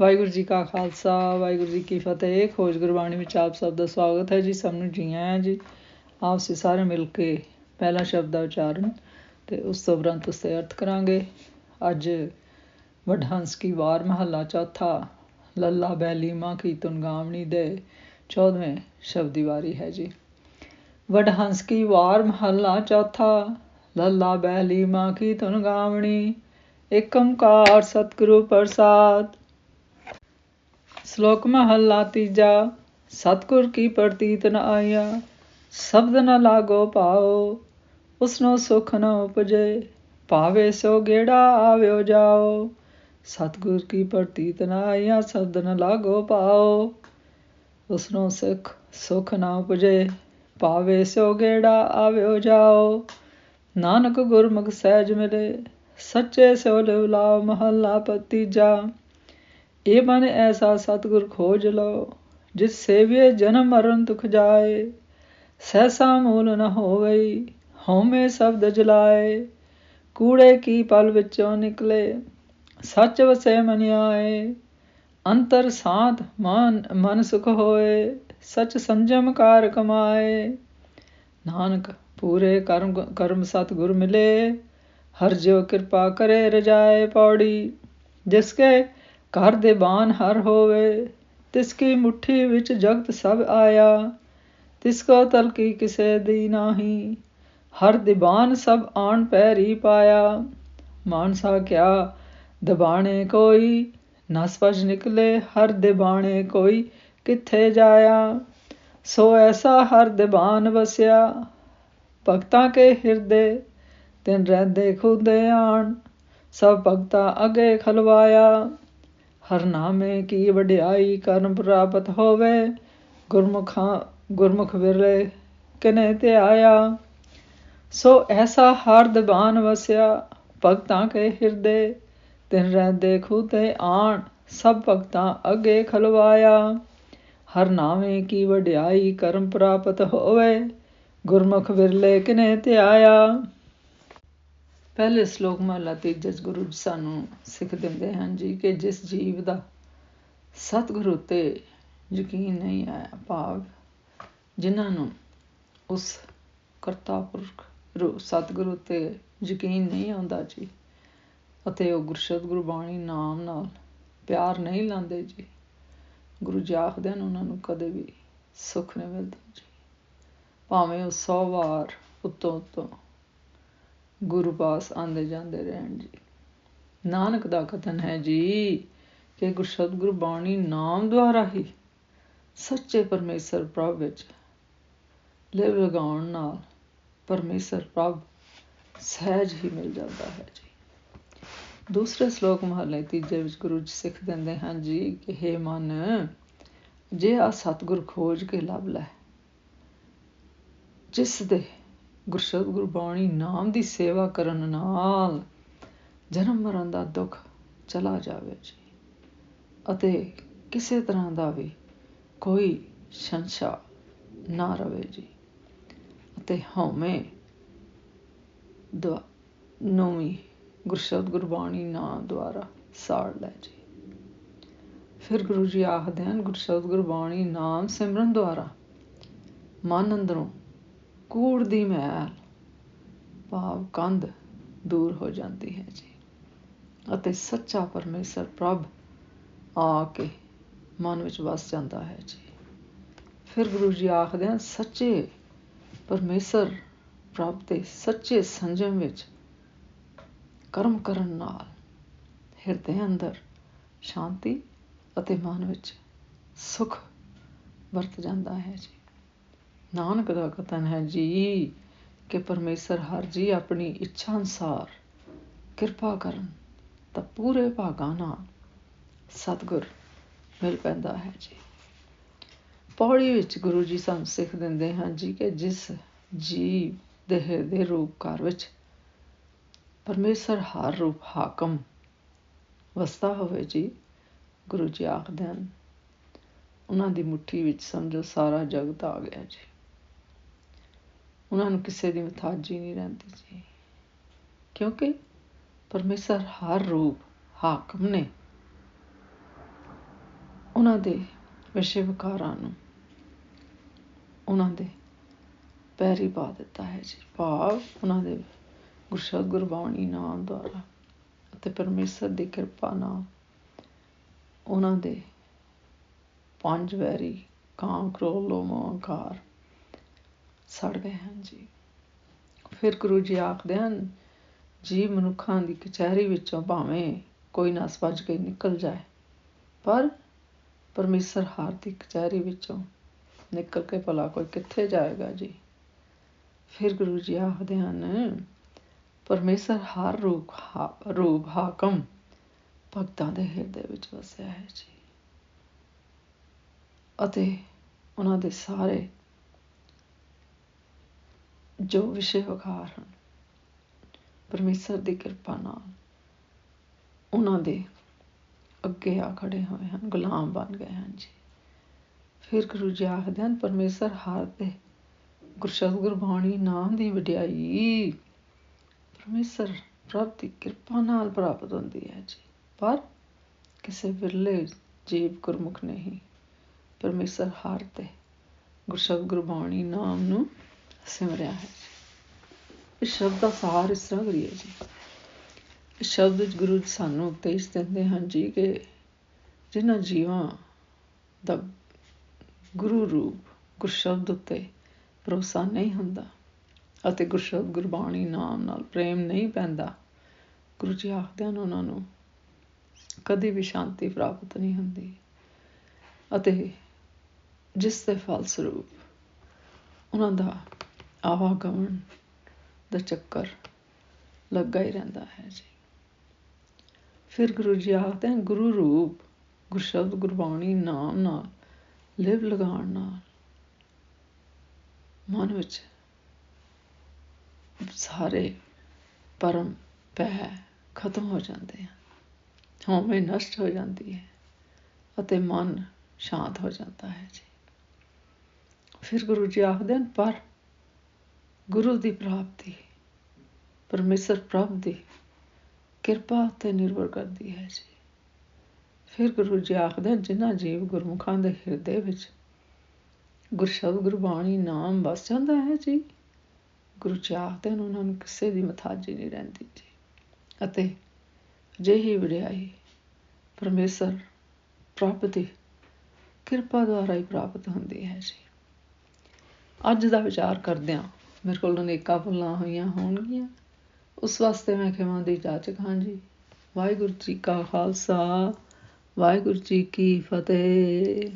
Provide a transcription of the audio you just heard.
ਵਾਹਿਗੁਰੂ ਜੀ ਕਾ ਖਾਲਸਾ, ਵਾਹਿਗੁਰੂ ਜੀ ਕੀ ਫਤਿਹ। ਖੋਜ ਗੁਰਬਾਣੀ ਵਿੱਚ ਆਪ ਸਭ ਦਾ ਸਵਾਗਤ ਹੈ ਜੀ, ਸਭ ਨੂੰ ਜੀ ਆਇਆਂ ਜੀ। ਆਪ ਸੇ ਸਾਰੇ ਮਿਲ ਕੇ ਪਹਿਲਾ ਸ਼ਬਦ ਦਾ ਉਚਾਰਨ ਤੇ ਉਸ ਤੋਂ ਉਪਰੰਤ ਉਸ ਤੇ ਅਰਥ ਕਰਾਂਗੇ। ਅੱਜ ਵਡਹੰਸ ਕੀ ਵਾਰ ਮਹੱਲਾ ਚੌਥਾ, ਲੱਲਾ ਬੈਲੀ ਮਾਂ ਕੀ ਤੁਨਗਾਵਣੀ ਦੇ 14ਵੇਂ ਸ਼ਬਦ ਦੀ ਵਾਰੀ ਹੈ ਜੀ। ਵਡਹੰਸ ਕੀ ਵਾਰ ਮਹੱਲਾ ਚੌਥਾ, ਲੱਲਾ ਬੈਲੀ ਮਾਂ ਕੀ ਤੁਨਗਾਵਣੀ ਏਕ ਓੰਕਾਰ ਸਤਿਗੁਰੂ ਪ੍ਰਸਾਦ। ਸ਼ਲੋਕ ਮਹੱਲਾ ਤੀਜਾ, ਸਤਿਗੁਰ ਕੀ ਪ੍ਰਤੀਤ ਨ ਆਇਆ, ਸ਼ਬਦ ਨ ਲਾਗੋ ਪਾਓ, ਉਸਨੋ ਸੁਖ ਨ ਉਪਜੇ, ਭਾਵੇ ਸੋ ਗੇੜਾ ਆਵਿਓ ਜਾਓ, ਸਤਿਗੁਰ ਕੀ ਪ੍ਰਤੀਤ ਨ ਆਇਆ, ਸ਼ਬਦ ਨ ਲਾਗੋ ਪਾਓ, ਉਸਨੋ ਸੁਖ ਸੁਖ ਨ ਉਪਜੇ, ਭਾਵੇ ਸੋ ਗੇੜਾ ਆਵਿਓ ਜਾਓ, ਨਾਨਕ ਗੁਰਮੁਖ ਸਹਿਜ ਮਿਲੇ, ਸੱਚੇ ਸੋ ਲਿਵ ਮਹੱਲਾ ਪਤੀਜਾ ਇਹ ਮਨ ਐਸਾ ਸਤਿਗੁਰ ਖੋਜ ਲਓ, ਜਿਸ ਸੇਵੀਏ ਜਨਮ ਮਰਨ ਦੁਖ ਜਾਏ। ਸਹਿਸਾ ਮੂਲ ਨ ਗਈ ਹਉਮੈ ਸ਼ਬਦ ਜਲਾਏ। ਕੂੜੇ ਕੀ ਪਲ ਵਿੱਚੋਂ ਨਿਕਲੇ, ਸੱਚ ਵਸੇ ਮਨ ਆਏ। ਅੰਤਰ ਸਾਧ ਮਨ ਮਨ ਸੁਖ ਹੋਏ, ਸਚ ਸੰਜਮ ਕਾਰ ਕਮਾਏ। ਨਾਨਕ, ਪੂਰੇ ਕਰਮ ਕਰਮ ਸਤਿਗੁਰ ਮਿਲੇ। ਹਰ ਜੋ ਕਿਰਪਾ ਕਰੇ ਰਜਾਏ ਪੌੜੀ, ਜਿਸ ਕੇ ਘਰ ਦੇ ਬਾਨ ਹਰ ਹੋਵੇ, ਤਿਸ ਕੀ ਮੁਠੀ ਵਿੱਚ ਜਗਤ ਸਭ ਆਇਆ, ਤਿਸ ਕੋ ਤਲਕੀ ਕਿਸੇ ਦੀ ਨਾਹੀ, ਹਰ ਦਿਬਾਨ ਸਭ ਆਣ ਪੈਰੀ ਪਾਇਆ। ਮਾਨਸਾ ਕਿਆ ਦਬਾਣੇ ਕੋਈ ਨਸਪਜ ਨਿਕਲੇ ਹਰ ਦਿਬਾਣੇ ਕੋਈ ਕਿੱਥੇ ਜਾਇਆ। ਸੋ ਐਸਾ ਹਰ ਦੀਵਾਨ ਵਸਿਆ, ਭਗਤਾਂ ਕੇ ਹਿਰਦੇ, ਤਿਨ ਰਹਿੰਦੇ ਖੁਦੇ ਆਣ, ਸਭ ਭਗਤਾ ਅਗੇ ਖਲਵਾਇਆ। ਹਰਨਾਮੇ ਕੀ ਵਡਿਆਈ ਕਰਨ ਪ੍ਰਾਪਤ ਹੋਵੇ, ਗੁਰਮੁਖਾਂ ਗੁਰਮੁਖ ਵਿਰਲੇ ਕਿਨੇ ਤੇ ਆਇਆ? ਸੋ ਐਸਾ ਹਰ ਦਬਾਨ ਵਸਿਆ, ਭਗਤਾਂ ਕੇ ਹਿਰਦੇ, ਤਿਨ ਰਹਿੰਦੇ ਤੇ ਆਣ, ਸਭ ਭਗਤਾਂ ਅਗੇ ਖਲਵਾਇਆ। ਹਰ ਨਾਮੇ ਕੀ ਵਡਿਆਈ ਕਰਮ ਪ੍ਰਾਪਤ ਹੋਵੇ, ਗੁਰਮੁਖ ਵਿਰਲੇ ਕਿਨੇ ਤੇ ਆਇਆ? ਪਹਿਲੇ ਸ਼ਲੋਕ ਮਹਲਾ ਤੀਜੇ ਗੁਰੂ ਜੀ ਸਾਨੂੰ ਸਿੱਖ ਦਿੰਦੇ ਹਨ ਜੀ ਕਿ ਜਿਸ ਜੀਵ ਦਾ ਸਤਿਗੁਰੂ ਤੇ ਯਕੀਨ ਨਹੀਂ ਆਇਆ ਭਾਵ, ਜਿਨ੍ਹਾਂ ਨੂੰ ਉਸ ਕਰਤਾ ਪੁਰਖ ਸਤਿਗੁਰੂ ਤੇ ਯਕੀਨ ਨਹੀਂ ਆਉਂਦਾ ਜੀ ਅਤੇ ਉਹ ਗੁਰਸ਼ਬਦ ਗੁਰਬਾਣੀ ਨਾਮ ਨਾਲ ਪਿਆਰ ਨਹੀਂ ਲਾਉਂਦੇ ਜੀ। ਗੁਰੂ ਜੀ ਆਖਦੇ ਹਨ, ਉਹਨਾਂ ਨੂੰ ਕਦੇ ਵੀ ਸੁੱਖ ਨਹੀਂ ਮਿਲਦਾ ਜੀ। ਭਾਵੇਂ ਉਹ 100 ਵਾਰ ਉਤੋਂ ਉਤੋਂ ਗੁਰੂ ਪਾਸ ਆਂਦੇ ਜਾਂਦੇ ਰਹਿਣ ਜੀ। ਨਾਨਕ ਦਾ ਕਥਨ ਹੈ ਜੀ ਕਿ ਗੁਰਸ਼ਬਦ ਬਾਣੀ ਨਾਮ ਦੁਆਰਾ ਹੀ ਸੱਚੇ ਪਰਮੇਸ਼ਰ ਪ੍ਰਭ ਵਿੱਚ ਲਿਵ ਲਗਾਉਣ ਨਾਲ ਪਰਮੇਸ਼ਰ ਪ੍ਰਭ ਸਹਿਜ ਹੀ ਮਿਲ ਜਾਂਦਾ ਹੈ ਜੀ। ਦੂਸਰੇ ਸ਼ਲੋਕ ਮਹਲੇ ਤੀਜੇ ਵਿੱਚ ਗੁਰੂ ਜੀ ਸਿੱਖ ਦਿੰਦੇ ਹਨ ਜੀ ਕਿ हे ਮਨ, ਜੇ ਆ ਸਤਗੁਰ ਖੋਜ ਕੇ ਲੱਭ ਲੈ, ਜਿਸ ਦੇ ਗੁਰਸ਼ਬਦ ਗੁਰਬਾਣੀ ਨਾਮ ਦੀ ਸੇਵਾ ਕਰਨ ਨਾਲ ਜਨਮ ਮਰਨ ਦਾ ਦੁੱਖ ਚਲਾ ਜਾਵੇ ਜੀ। ਅਤੇ ਕਿਸੇ ਤਰ੍ਹਾਂ ਦਾ ਵੀ ਕੋਈ ਸੰਸ਼ਾ ਨਾ ਰਵੇ ਜੀ। ਅਤੇ ਹਉਮੈ ਦੁਆ ਨੋਵੀਂ ਗੁਰਸ਼ਬਦ ਗੁਰਬਾਣੀ ਨਾਮ ਦੁਆਰਾ ਸਾੜ ਲੈ ਜੀ। ਫਿਰ ਗੁਰੂ ਜੀ ਆਖਦੇ ਹਨ ਗੁਰਸ਼ਬਦ ਗੁਰਬਾਣੀ ਨਾਮ ਸਿਮਰਨ ਦੁਆਰਾ ਮਨ ਅੰਦਰੋਂ ਕੂੜ ਦੀ ਮੈਲ। ਭਾਵ ਕੰਧ ਦੂਰ ਹੋ ਜਾਂਦੀ ਹੈ ਜੀ। ਅਤੇ ਸੱਚਾ ਪਰਮੇਸ਼ਰ ਪ੍ਰਭ ਆ ਕੇ ਮਨ ਵਿੱਚ ਵਸ ਜਾਂਦਾ ਹੈ ਜੀ। ਫਿਰ ਗੁਰੂ ਜੀ ਆਖਦੇ ਹਨ, ਸੱਚੇ ਪਰਮੇਸ਼ਰ ਪ੍ਰਭ ਦੇ ਸੱਚੇ ਸੰਜਮ ਵਿੱਚ ਕਰਮ ਕਰਨ ਨਾਲ ਹਿਰਦੇ ਅੰਦਰ ਸ਼ਾਂਤੀ ਅਤੇ ਮਨ ਵਿੱਚ ਸੁਖ ਵਰਤ ਜਾਂਦਾ ਹੈ ਜੀ। ਨਾਨਕ ਦਾ ਕਥਨ ਹੈ ਜੀ ਕਿ ਪਰਮੇਸ਼ਰ ਹਰ ਜੀ ਆਪਣੀ ਇੱਛਾ ਅਨਸਾਰ ਕਿਰਪਾ ਕਰਨ ਤਾਂ ਪੂਰੇ ਭਾਗਾਂ ਨਾਲ ਸਤਗੁਰ ਮਿਲ ਪੈਂਦਾ ਹੈ ਜੀ। ਪੌੜੀ ਵਿੱਚ ਗੁਰੂ ਜੀ ਸਾਨੂੰ ਸਿੱਖ ਦਿੰਦੇ ਹਨ ਜੀ ਕਿ ਜਿਸ ਜੀਵ ਦੇ ਦੇ ਰੂਪ ਘਰ ਵਿੱਚ ਪਰਮੇਸ਼ਰ ਹਰ ਰੂਪ ਹਾਕਮ ਵਸਦਾ ਹੋਵੇ ਜੀ, ਗੁਰੂ ਜੀ ਆਖਦੇ ਹਨ, ਉਹਨਾਂ ਦੀ ਮੁਠੀ ਵਿੱਚ ਸਮਝੋ ਸਾਰਾ ਜਗਤ ਆ ਗਿਆ ਜੀ। ਉਹਨਾਂ ਨੂੰ ਕਿਸੇ ਦੀ ਮਥਾਜੀ ਨਹੀਂ ਰਹਿੰਦੀ ਜੀ। ਕਿਉਂਕਿ ਪਰਮੇਸ਼ਰ ਹਰ ਰੂਪ, ਹਾਕਮ ਨੇ ਉਹਨਾਂ ਦੇ ਵਿਸ਼ੇ ਵਿਕਾਰਾਂ ਨੂੰ ਉਹਨਾਂ ਦੇ ਪੈਰੀ ਪਾ ਦਿੱਤਾ ਹੈ ਜੀ। ਭਾਵ ਉਹਨਾਂ ਦੇ ਗੁਰਸ਼ਬਦ ਗੁਰਬਾਣੀ ਨਾਮ ਦੁਆਰਾ ਅਤੇ ਪਰਮੇਸ਼ਰ ਦੀ ਕਿਰਪਾ ਨਾਲ ਉਹਨਾਂ ਦੇ ਪੰਜ ਵੈਰੀ ਕਾਂ ਕ੍ਰੋਧ ਲੋਭ ਅਹੰਕਾਰ ਸੜ ਗਏ ਹਨ ਜੀ। ਫਿਰ ਗੁਰੂ ਜੀ ਆਖਦੇ ਹਨ, ਜੀ ਮਨੁੱਖਾਂ ਦੀ ਕਚਹਿਰੀ ਵਿੱਚੋਂ ਭਾਵੇਂ ਕੋਈ ਨਸ ਵੱਜ ਕੇ ਨਿਕਲ ਜਾਏ, ਪਰ ਪਰਮੇਸ਼ਰ ਹਾਰ ਦੀ ਕਚਹਿਰੀ ਵਿੱਚੋਂ ਨਿਕਲ ਕੇ ਭਲਾ ਕੋਈ ਕਿੱਥੇ ਜਾਏਗਾ ਜੀ? ਫਿਰ ਗੁਰੂ ਜੀ ਆਖਦੇ ਹਨ, ਪਰਮੇਸ਼ਰ ਹਰ ਰੂਪ ਰੂਪ ਹਾਕਮ ਭਗਤਾਂ ਦੇ ਹਿਰਦੇ ਵਿੱਚ ਵਸਿਆ ਹੈ ਜੀ। ਅਤੇ ਉਹਨਾਂ ਦੇ ਸਾਰੇ ਜੋ ਵਿਸ਼ੇ ਵਖਾਰ ਹਨ, ਪਰਮੇਸ਼ਰ ਦੀ ਕਿਰਪਾ ਨਾਲ ਉਹਨਾਂ ਦੇ ਅੱਗੇ ਆ ਖੜੇ ਹੋਏ ਹਨ, ਗੁਲਾਮ ਬਣ ਗਏ ਹਨ ਜੀ। ਫਿਰ ਗੁਰੂ ਜੀ ਆਖਦੇ ਹਨ, ਪਰਮੇਸ਼ਰ ਹਾਰ ਦੇ ਗੁਰਸ਼ਬਦ ਗੁਰਬਾਣੀ ਨਾਮ ਦੀ ਵਡਿਆਈ, ਪਰਮੇਸ਼ਰ ਪ੍ਰਭ ਦੀ ਕਿਰਪਾ ਨਾਲ ਪ੍ਰਾਪਤ ਹੁੰਦੀ ਹੈ ਜੀ। ਪਰ ਕਿਸੇ ਵਿਰਲੇ ਜੀਵ ਗੁਰਮੁਖ ਨਹੀਂ, ਪਰਮੇਸ਼ਰ ਹਾਰ ਤੇ ਗੁਰਸ਼ਬਦ ਗੁਰਬਾਣੀ ਨਾਮ ਨੂੰ ਸਿਮਰਿਆ ਹੈ। ਇਸ ਸ਼ਬਦ ਦਾ ਸਹਾਰ ਇਸ ਤਰ੍ਹਾਂ ਕਰੀਏ ਜੀ। ਇਸ ਸ਼ਬਦ ਵਿੱਚ ਗੁਰੂ ਜੀ ਸਾਨੂੰ ਉਪਦੇਸ਼ ਦਿੰਦੇ ਹਨ ਜੀ ਕਿ ਜਿਨ੍ਹਾਂ ਜੀਵਾਂ ਦਾ ਗੁਰੂ ਰੂਪ ਗੁਰਸ਼ਬਦ ਉੱਤੇ ਭਰੋਸਾ ਨਹੀਂ ਹੁੰਦਾ ਅਤੇ ਗੁਰਸ਼ਬਦ ਗੁਰਬਾਣੀ ਨਾਮ ਨਾਲ ਪ੍ਰੇਮ ਨਹੀਂ ਪੈਂਦਾ, ਗੁਰੂ ਜੀ ਆਖਦੇ ਹਨ ਉਹਨਾਂ ਨੂੰ, ਕਦੇ ਵੀ ਸ਼ਾਂਤੀ ਪ੍ਰਾਪਤ ਨਹੀਂ ਹੁੰਦੀ ਅਤੇ ਜਿਸ ਦੇ ਫਲਸਰੂਪ ਉਹਨਾਂ ਦਾ ਆਵਾਗਮਨ ਦਾ ਚੱਕਰ ਲੱਗਾ ਹੀ ਰਹਿੰਦਾ ਹੈ ਜੀ। ਫਿਰ ਗੁਰੂ ਜੀ ਆਖਦੇ ਹਨ, ਗੁਰੂ ਰੂਪ ਗੁਰਸ਼ਬਦ ਗੁਰਬਾਣੀ ਨਾਮ ਨਾਲ, ਲਿਵ ਲਗਾਉਣ ਨਾਲ ਮਨ ਵਿੱਚ ਸਾਰੇ ਪਰਮ ਪੈ ਖਤਮ ਹੋ ਜਾਂਦੇ ਹਨ। ਹਉਮੈ ਨਸ਼ਟ ਹੋ ਜਾਂਦੀ ਹੈ ਅਤੇ ਮਨ ਸ਼ਾਂਤ ਹੋ ਜਾਂਦਾ ਹੈ ਜੀ। ਫਿਰ ਗੁਰੂ ਜੀ ਆਖਦੇ ਹਨ, ਪਰ ਗੁਰੂ ਦੀ ਪ੍ਰਾਪਤੀ, ਪਰਮੇਸ਼ਰ ਪ੍ਰਭ ਦੀ ਕਿਰਪਾ ਤੇ ਨਿਰਭਰ ਕਰਦੀ ਹੈ ਜੀ। ਫਿਰ ਗੁਰੂ ਜੀ ਆਖਦੇ ਹਨ, ਜਿਨ੍ਹਾਂ ਜੀਵ ਗੁਰਮੁਖਾਂ ਦੇ ਹਿਰਦੇ ਵਿੱਚ ਗੁਰਸ਼ਬਦ, ਗੁਰਬਾਣੀ, ਨਾਮ ਵਸ ਜਾਂਦਾ ਹੈ ਜੀ, ਗੁਰੂ ਜੀ ਆਖਦੇ ਨੇ ਉਹਨਾਂ ਨੂੰ ਕਿਸੇ ਦੀ ਮਥਾਜੀ ਨਹੀਂ ਰਹਿੰਦੀ ਜੀ। ਅਤੇ ਜਿਹੀ ਵਡਿਆਈ ਪਰਮੇਸ਼ਰ ਪ੍ਰਾਪਤੀ ਕਿਰਪਾ ਦੁਆਰਾ ਹੀ ਪ੍ਰਾਪਤ ਹੁੰਦੀ ਹੈ ਜੀ। ਅੱਜ ਦਾ ਵਿਚਾਰ ਕਰਦਿਆਂ ਮੇਰੇ ਕੋਲ ਅਨੇਕਾਂ ਫੁੱਲਾਂ ਹੋਈਆਂ ਹੋਣਗੀਆਂ। ਉਸ ਵਾਸਤੇ ਮੈਂ ਖਿਮਾ ਦੀ ਜਾਚਕ ਹਾਂਜੀ ਵਾਹਿਗੁਰੂ ਜੀ ਕਾ ਖਾਲਸਾ, ਵਾਹਿਗੁਰੂ ਜੀ ਕੀ ਫਤਿਹ।